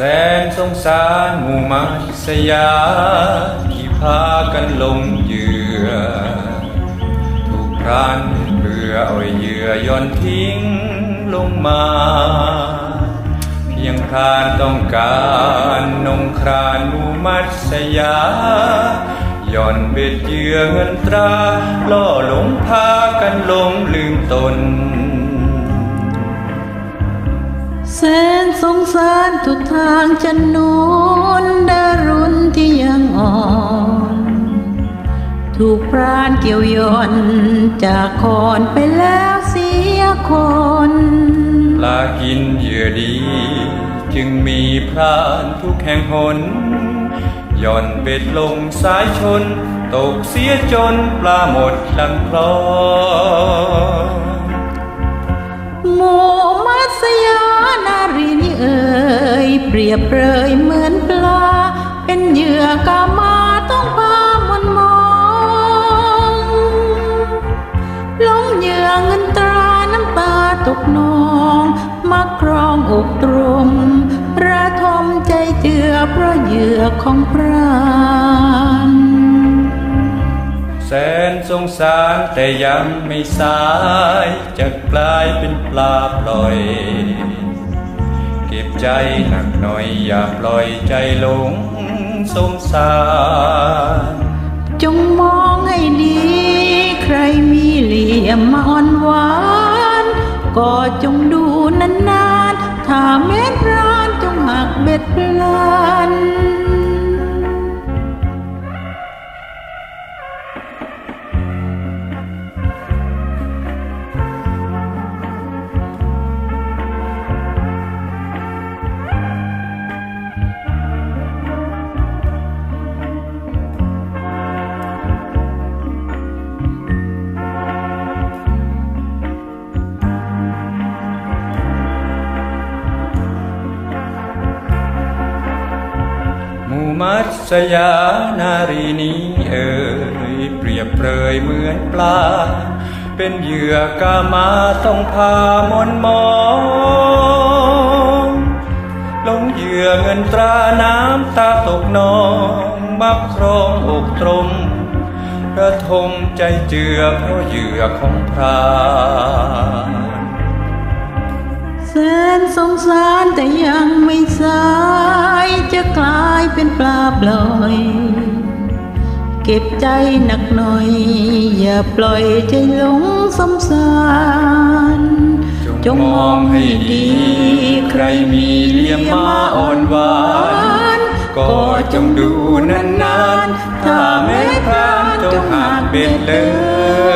แสนสงสารหมู่มาสยาที่พากันลงเหยื่อ ถูกพรานเรือเอาเหยื่อย่อนทิ้งลงมา เพียงพรานต้องการนงครานหมู่มัสยาย่อนเบ็ดเหยื่อเงินตราล่อหลงพากันลงลืมตน แสนสงสารทุกทางจะนุนดารุณที่ยังอ่อน ถูกพรานเกี่ยวย่อนจากคอนไปแล้วเสียคนปลากินเหยื่อดี จึงมีพรานทุกแห่งหนย่อนเบ็ดลงสายชน ตกเสียจนปลาหมดลำคลอ ยเปรียบเปรยเหมือนปลา เป็นเหยื่อกามาต้องพามนมองหลงเหยื่อเงินตราน้ำตาตกนองมักครองอกตรมระทมใจเจือเพราะเหยื่อของพรานแสนสงสารแต่ยังไม่สายจะกลายเป็นปลาปล่อย ใจหนักหน่อยอย่าปล่อยใจหลงสงสาร จงมองให้ดี ใครมีเหลี่ยมมาอ่อนหวาน ก็จงดูนานๆถ้าแม้พ มู่มัสยานารีนี้เอ่ยเปรียบเปรยเหมือนปลา เป็นเหยื่อกามาต้องพามนมองลงเหยื่อเงินตราน้ำตาตกนองมับครองอกตรมระทมใจเจือเพราะเหยื่อของพรานแสนสงสาร เป็นปลาปล่อย เก็บใจหนักหน่อย อย่าปล่อยใจหลงสมสารจงมองให้ดี ใครมีเลี่ยมมาอ่อนหวานก็จงดูนานๆ ถ้าแม้พรานจงหากเบ็ดเลย